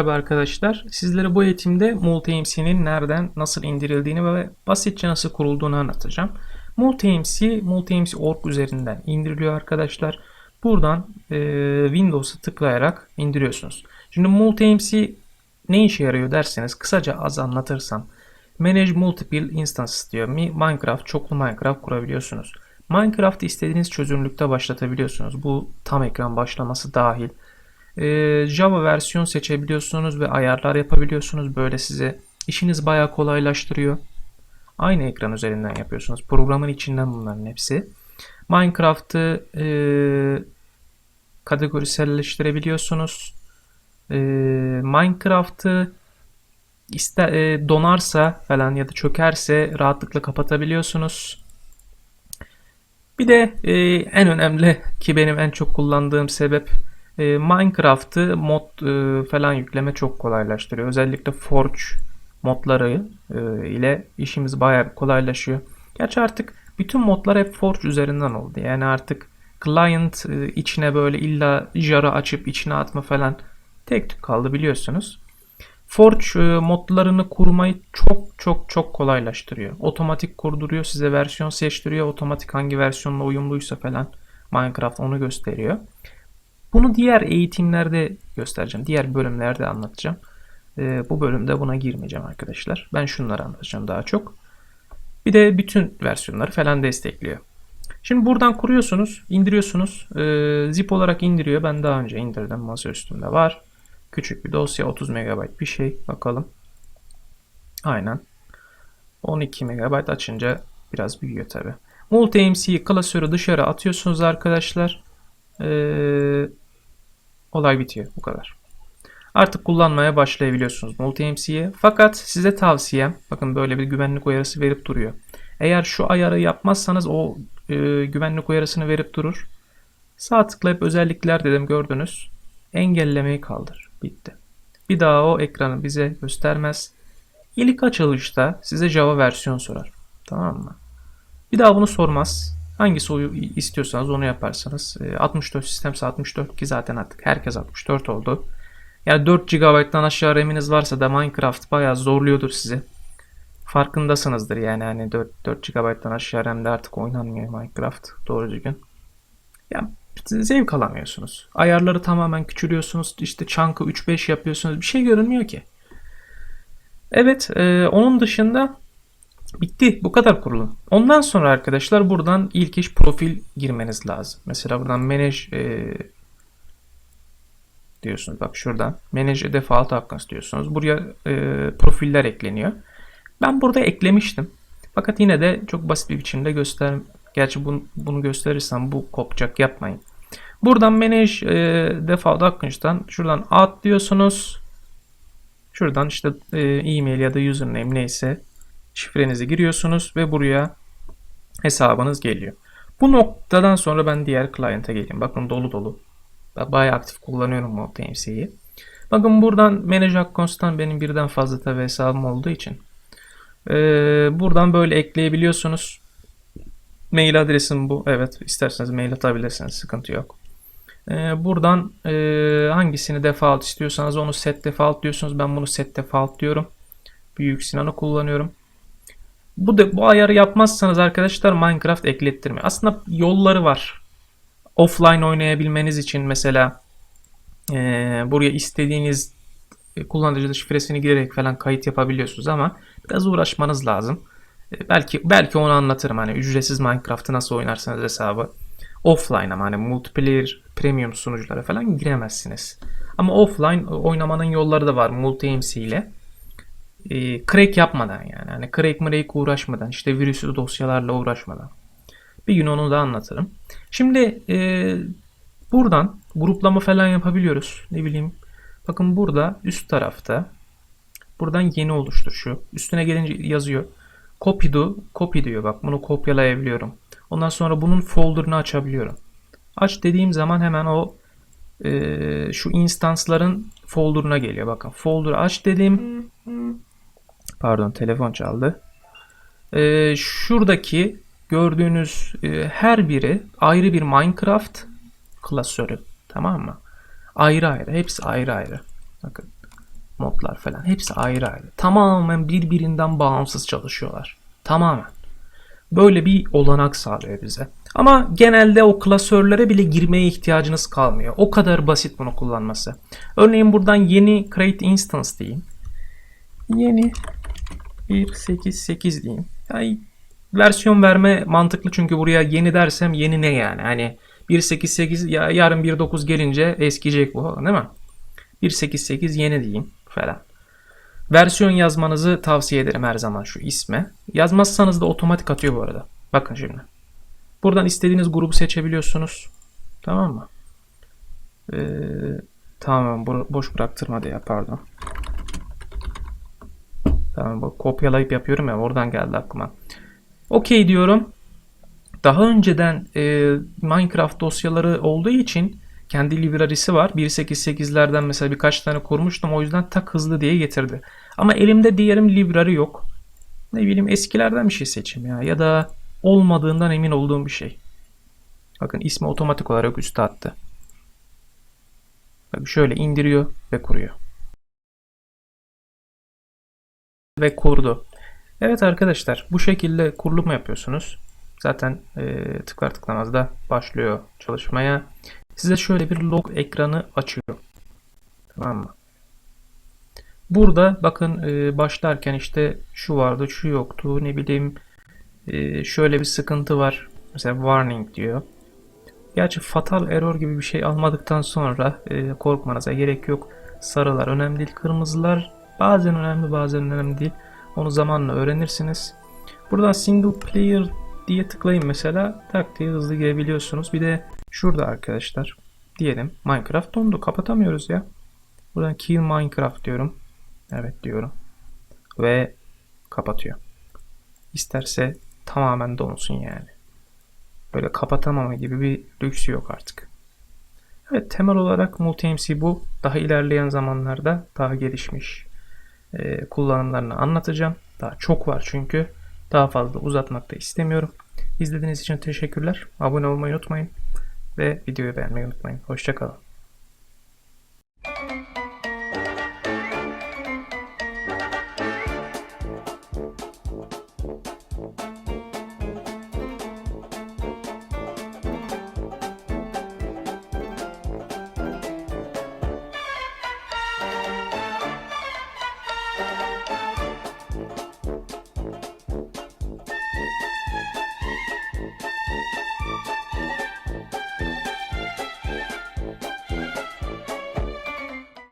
merhaba arkadaşlar. Sizlere bu eğitimde MultiMC'nin nereden nasıl indirildiğini ve basitçe nasıl kurulduğunu anlatacağım. MultiMC, MultiMC.org üzerinden indiriliyor arkadaşlar. Buradan e, Windows'a tıklayarak indiriyorsunuz. Şimdi MultiMC ne işe yarıyor derseniz kısaca az anlatırsam. Manage Multiple Instances diyor. Minecraft, çoklu Minecraft kurabiliyorsunuz. Minecraft'ı istediğiniz çözünürlükte başlatabiliyorsunuz. Bu tam ekran başlaması dahil. Ee, Java versiyon seçebiliyorsunuz ve ayarlar yapabiliyorsunuz. Böyle size işiniz bayağı kolaylaştırıyor. Aynı ekran üzerinden yapıyorsunuz. Programın içinden bunların hepsi. Minecraft'ı e, kategoriselleştirebiliyorsunuz. E, Minecraft'ı ister e, donarsa falan ya da çökerse rahatlıkla kapatabiliyorsunuz. Bir de e, en önemli ki benim en çok kullandığım sebep e, Minecraft'ı mod e, falan yükleme çok kolaylaştırıyor. Özellikle Forge modları e, ile işimiz bayağı kolaylaşıyor. Gerçi artık bütün modlar hep Forge üzerinden oldu. Yani artık client e, içine böyle illa jar'ı açıp içine atma falan tek tük kaldı biliyorsunuz. Forge e, modlarını kurmayı çok çok çok kolaylaştırıyor. Otomatik kurduruyor, size versiyon seçtiriyor. Otomatik hangi versiyonla uyumluysa falan Minecraft onu gösteriyor. Bunu diğer eğitimlerde göstereceğim. Diğer bölümlerde anlatacağım. Ee, bu bölümde buna girmeyeceğim arkadaşlar. Ben şunları anlatacağım daha çok. Bir de bütün versiyonları falan destekliyor. Şimdi buradan kuruyorsunuz, indiriyorsunuz. Ee, zip olarak indiriyor. Ben daha önce indirdim. Masa üstünde var. Küçük bir dosya 30 MB bir şey. Bakalım. Aynen. 12 MB açınca biraz büyüyor tabi. Multi-MC klasörü dışarı atıyorsunuz arkadaşlar. Ee, olay bitiyor. Bu kadar. Artık kullanmaya başlayabiliyorsunuz MultiMC'ye. Fakat size tavsiyem, bakın böyle bir güvenlik uyarısı verip duruyor. Eğer şu ayarı yapmazsanız o e, güvenlik uyarısını verip durur. Sağ tıklayıp özellikler dedim gördünüz. Engellemeyi kaldır. Bitti. Bir daha o ekranı bize göstermez. İlk açılışta size Java versiyon sorar. Tamam mı? Bir daha bunu sormaz. Hangisi istiyorsanız onu yaparsanız. 64 sistemse 64 ki zaten artık herkes 64 oldu. Yani 4 GB'dan aşağı RAM'iniz varsa da Minecraft bayağı zorluyordur sizi. Farkındasınızdır yani hani 4, 4 GB'dan aşağı RAM'de artık oynanmıyor Minecraft doğru düzgün. Ya zevk alamıyorsunuz. Ayarları tamamen küçülüyorsunuz. İşte chunk'ı 3-5 yapıyorsunuz. Bir şey görünmüyor ki. Evet, e, onun dışında bitti. Bu kadar kurulum. Ondan sonra arkadaşlar buradan ilk iş profil girmeniz lazım. Mesela buradan manage e, diyorsunuz. Bak şuradan manage default accounts diyorsunuz. Buraya e, profiller ekleniyor. Ben burada eklemiştim. Fakat yine de çok basit bir biçimde göster. Gerçi bunu, bunu gösterirsem bu kopacak yapmayın. Buradan manage e, default accounts'tan şuradan add diyorsunuz. Şuradan işte e, e-mail ya da username neyse şifrenizi giriyorsunuz ve buraya hesabınız geliyor. Bu noktadan sonra ben diğer client'a geleyim. Bakın dolu dolu. Bayağı aktif kullanıyorum MultiMC'yi. Bakın buradan Manage Accounts'tan benim birden fazla tabi hesabım olduğu için ee, buradan böyle ekleyebiliyorsunuz. Mail adresim bu. Evet isterseniz mail atabilirsiniz. Sıkıntı yok. Ee, buradan e, hangisini default istiyorsanız onu set default diyorsunuz. Ben bunu set default diyorum. Büyük Sinan'ı kullanıyorum. Bu da bu ayarı yapmazsanız arkadaşlar Minecraft eklettirmiyor. Aslında yolları var. Offline oynayabilmeniz için mesela e, buraya istediğiniz kullanıcı şifresini girerek falan kayıt yapabiliyorsunuz ama biraz uğraşmanız lazım. E, belki belki onu anlatırım hani ücretsiz Minecraft'ı nasıl oynarsanız hesabı offline ama hani multiplayer premium sunuculara falan giremezsiniz. Ama offline oynamanın yolları da var multi-MC ile e, crack yapmadan yani. Hani crack mrack uğraşmadan işte virüslü dosyalarla uğraşmadan. Bir gün onu da anlatırım. Şimdi e, buradan gruplama falan yapabiliyoruz. Ne bileyim. Bakın burada üst tarafta buradan yeni oluştur şu. Üstüne gelince yazıyor. Copy do, copy diyor. Bak bunu kopyalayabiliyorum. Ondan sonra bunun folder'ını açabiliyorum. Aç dediğim zaman hemen o e, şu instansların folder'ına geliyor. Bakın folder aç dedim. Pardon telefon çaldı. Ee, şuradaki gördüğünüz e, her biri ayrı bir Minecraft klasörü. Tamam mı? Ayrı ayrı. Hepsi ayrı ayrı. Bakın. modlar falan hepsi ayrı ayrı. Tamamen birbirinden bağımsız çalışıyorlar. Tamamen. Böyle bir olanak sağlıyor bize. Ama genelde o klasörlere bile girmeye ihtiyacınız kalmıyor. O kadar basit bunu kullanması. Örneğin buradan yeni create instance diyeyim. Yeni 1.8.8 diyeyim. Yani versiyon verme mantıklı çünkü buraya yeni dersem yeni ne yani? Hani 1.8.8 ya yarın 1.9 gelince eskiyecek bu değil mi? 1.8.8 yeni diyeyim falan. Versiyon yazmanızı tavsiye ederim her zaman şu isme. Yazmazsanız da otomatik atıyor bu arada. Bakın şimdi. Buradan istediğiniz grubu seçebiliyorsunuz. Tamam mı? Ee, tamam bo- boş bıraktırmadı ya pardon. Tamam bu kopyalayıp yapıyorum ya oradan geldi aklıma. Okey diyorum. Daha önceden e, Minecraft dosyaları olduğu için kendi library'si var. 1.8.8'lerden mesela birkaç tane kurmuştum. O yüzden tak hızlı diye getirdi. Ama elimde diğerim library yok. Ne bileyim eskilerden bir şey seçeyim ya. Ya da olmadığından emin olduğum bir şey. Bakın ismi otomatik olarak üste attı. Bak şöyle indiriyor ve kuruyor. Ve kurdu. Evet arkadaşlar bu şekilde kurulum yapıyorsunuz. Zaten e, tıklar tıklamaz da başlıyor çalışmaya. Size şöyle bir log ekranı açıyor. Tamam mı? Burada bakın e, başlarken işte şu vardı şu yoktu ne bileyim e, şöyle bir sıkıntı var. Mesela warning diyor. Gerçi fatal error gibi bir şey almadıktan sonra e, korkmanıza gerek yok. Sarılar önemli değil. Kırmızılar bazen önemli bazen önemli değil. Onu zamanla öğrenirsiniz. Buradan single player diye tıklayın mesela. Tak diye hızlı girebiliyorsunuz. Bir de şurada arkadaşlar diyelim Minecraft dondu. Kapatamıyoruz ya. Buradan kill Minecraft diyorum. Evet diyorum. Ve kapatıyor. İsterse tamamen donsun yani. Böyle kapatamama gibi bir lüksü yok artık. Evet temel olarak MultiMC bu. Daha ilerleyen zamanlarda daha gelişmiş e, kullanımlarını anlatacağım. Daha çok var çünkü. Daha fazla uzatmak da istemiyorum. İzlediğiniz için teşekkürler. Abone olmayı unutmayın. Ve videoyu beğenmeyi unutmayın. Hoşçakalın.